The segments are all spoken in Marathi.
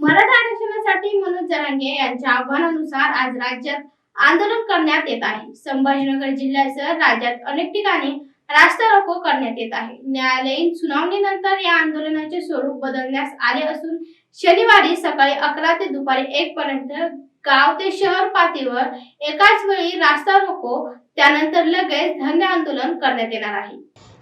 मराठा आरक्षणासाठी मनोज जरांगे यांच्या आव्हानानुसार आज राज्यात आंदोलन करण्यात येत आहे. संभाजीनगर जिल्ह्यासह राज्यात अनेक ठिकाणी रास्ता रोको करण्यात येत आहे. न्यायालयीन सुनावणीनंतर या आंदोलनाचे स्वरूप बदलण्यास आले असून शनिवारी सकाळी अकरा ते दुपारी एक पर्यंत गाव ते शहर पातळीवर एकाच वेळी रास्ता रोको त्यानंतर लगेच धन्य आंदोलन करण्यात येणार आहे.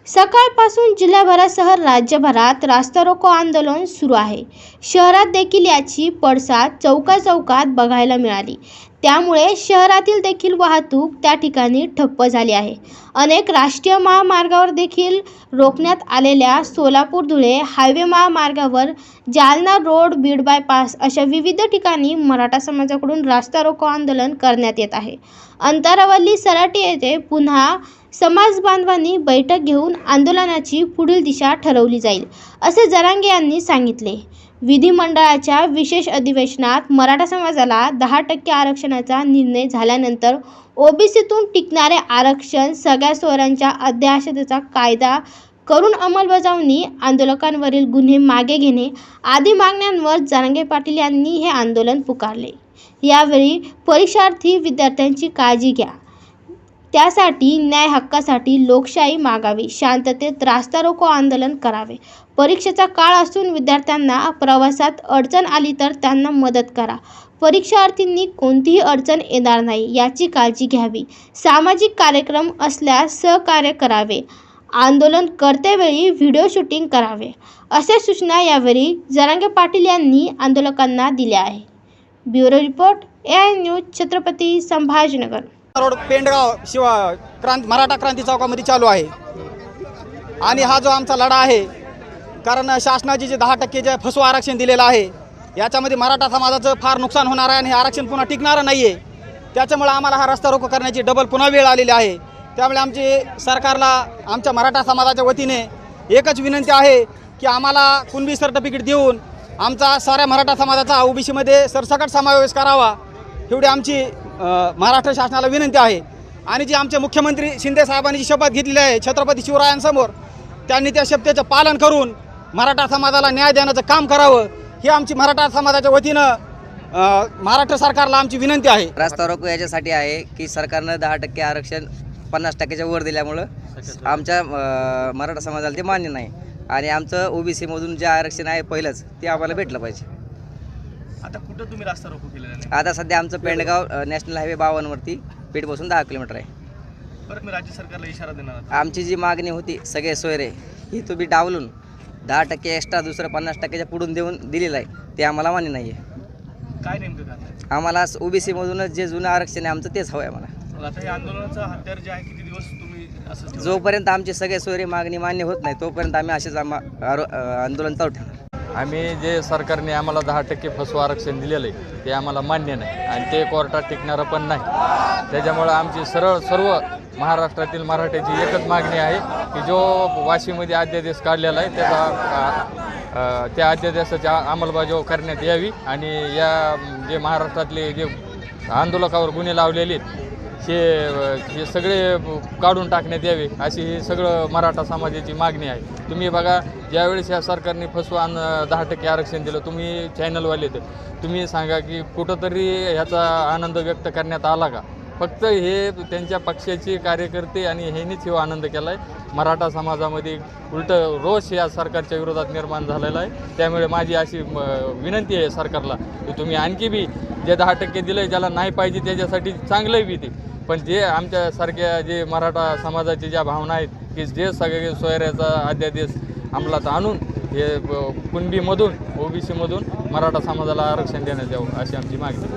सकाळपासून जिल्ह्याभरासह राज्यभरात रास्ता रोको आंदोलन सुरू आहे. शहरात देखील याची पडसाद चौकाचौकात बघायला मिळाली. त्यामुळे शहरातील देखील वाहतूक त्या ठिकाणी ठप्प झाली आहे. अनेक राष्ट्रीय महामार्गावर देखील रोखण्यात आलेल्या सोलापूर धुळे हायवे महामार्गावर जालना रोड बीड बायपास अशा विविध ठिकाणी मराठा समाजाकडून रास्ता रोको आंदोलन करण्यात येत आहे. अंतरावली सराटी येथे पुन्हा समाज बांधवांनी बैठक घेऊन आंदोलनाची पुढील दिशा ठरवली जाईल असे जरांगे यांनी सांगितले. विधिमंडळाच्या विशेष अधिवेशनात मराठा समाजाला दहा टक्के आरक्षणाचा निर्णय झाल्यानंतर ओबीसीतून टिकणारे आरक्षण सगळ्या सोयऱ्यांच्या अध्याशतेचा कायदा करून अंमलबजावणी आंदोलकांवरील गुन्हे मागे घेणे आदी मागण्यांवर जरांगे पाटील यांनी हे आंदोलन पुकारले. यावेळी परीक्षार्थी विद्यार्थ्यांची काळजी घ्या. त्यासाठी न्याय हक्कासाठी लोकशाही मागावी शांततेत रास्ता रोको आंदोलन करावे. परीक्षेचा काळ असून विद्यार्थ्यांना प्रवासात अडचण आली तर त्यांना मदत करा. परीक्षार्थींनी कोणतीही अडचण येणार नाही याची काळजी घ्यावी. सामाजिक कार्यक्रम असल्यास सहकार्य करावे. आंदोलन करतेवेळी व्हिडिओ शूटिंग करावे. अशा सूचना यावेळी जरांगे पाटील यांनी आंदोलकांना दिल्या आहे bureau report A I news Chhatrapati Sambhajinagar. Road Pendgaon Shiva क्रांती मराठा क्रांती चौकामध्ये चालू आहे. आणि हा जो आमचा लढा आहे कारण शासनाचे जे दहा टक्के जे फसवा आरक्षण दिलेलं आहे याच्यामध्ये मराठा समाजाचं फार नुकसान होणार आहे आणि हे आरक्षण पुन्हा टिकणारं नाही आहे त्याच्यामुळे आम्हाला हा रस्ता रोको करण्याची डबल पुन्हा वेळ आलेली आहे. त्यामुळे आमची सरकारला आमच्या मराठा समाजाच्या वतीने एकच विनंती आहे की आम्हाला कुणबी सर्टिफिकेट देऊन आमचा साऱ्या मराठा समाजाचा ओबीसीमध्ये सरसकट समावेश करावा. एवढी आमची महाराष्ट्र शासनाला विनंती आहे. आणि जी आमचे मुख्यमंत्री शिंदे साहेबांनी जी शपथ घेतलेली आहे छत्रपती शिवरायांसमोर त्यांनी त्या शपथेचं पालन करून मराठा समाजाला न्याय देण्याचं काम करावं ही आमची मराठा समाजाच्या वतीनं महाराष्ट्र सरकारला आमची विनंती आहे. रास्ता रोको याच्यासाठी आहे की सरकारनं दहा टक्के आरक्षण पन्नास टक्क्याच्या वर दिल्यामुळं आमच्या मराठा समाजाला ते मान्य नाही. आणि आमचं ओबीसीमधून जे आरक्षण आहे पहिलंच ते आम्हाला भेटलं पाहिजे. आता कुठं तुम्ही रास्ता रोको केलेला नाही आता सध्या आमचं पेंडगाव नॅशनल हायवे बावनवरती पेठपासून दहा किलोमीटर आहे. बरं मी राज्य सरकारला इशारा देणार. आमची जी मागणी होती सगळे सोयरे ही तुम्ही डावलून दहा टक्के एक्स्ट्रा दुसरं पन्नास टक्क्याच्या पुढून देऊन दिलेलं आहे ते आम्हाला मान्य नाही आहे काय नेमकं काय आम्हाला ओबीसीमधूनच जे जुनं आरक्षण आहे आमचं तेच हवं आहे आम्हाला. मग आता हे आंदोलनाचं हत्यार जे आहे किती दिवस तुम्ही असं ठेवणार? जोपर्यंत आमचे सगळे सोयरे मागणी मान्य होत नाही तोपर्यंत आम्ही असेच आम्हा आरो- अं, आंदोलन चालू ठेवणार. आम्ही जे सरकारने आम्हाला दहा टक्के फसवं आरक्षण दिलेलं आहे ते आम्हाला मान्य नाही. आणि ते कोर्टात टिकणारं पण नाही. त्याच्यामुळं आमची सरळ सर्व महाराष्ट्रातील मराठ्याची एकच मागणी आहे की जो वाशीमध्ये अध्यादेश काढलेला आहे त्याचा त्या अध्यादेशाची अंमलबजावणी करण्यात यावी. आणि या जे महाराष्ट्रातले जे आंदोलकावर गुन्हे लावलेले आहेत हे हे सगळे काढून टाकण्यात यावे अशी ही सगळं मराठा समाजाची मागणी आहे. तुम्ही बघा ज्यावेळेस या सरकारने फसवान दहा टक्के आरक्षण दिलं तुम्ही चॅनलवाले तर तुम्ही सांगा की कुठंतरी ह्याचा आनंद व्यक्त करण्यात आला का? फक्त हे त्यांच्या पक्षाचे कार्यकर्ते आणि ह्यांनीच हे आनंद केला आहे मराठा समाजामध्ये उलटं रोष या सरकारच्या विरोधात निर्माण झालेला आहे. त्यामुळे माझी अशी विनंती आहे सरकारला की तुम्ही आणखी बी जे दहा टक्के दिलं आहे ज्याला नाही पाहिजे त्याच्यासाठी चांगलं बी ते. पण जे आमच्यासारख्या जे मराठा समाजाची ज्या भावना आहेत की जे सगळे सोयऱ्याचा अध्यादेश अंमलात आणून हे कुणबीमधून ओबीसीमधून मराठा समाजाला आरक्षण देण्यात यावं अशी आमची मागणी आहे.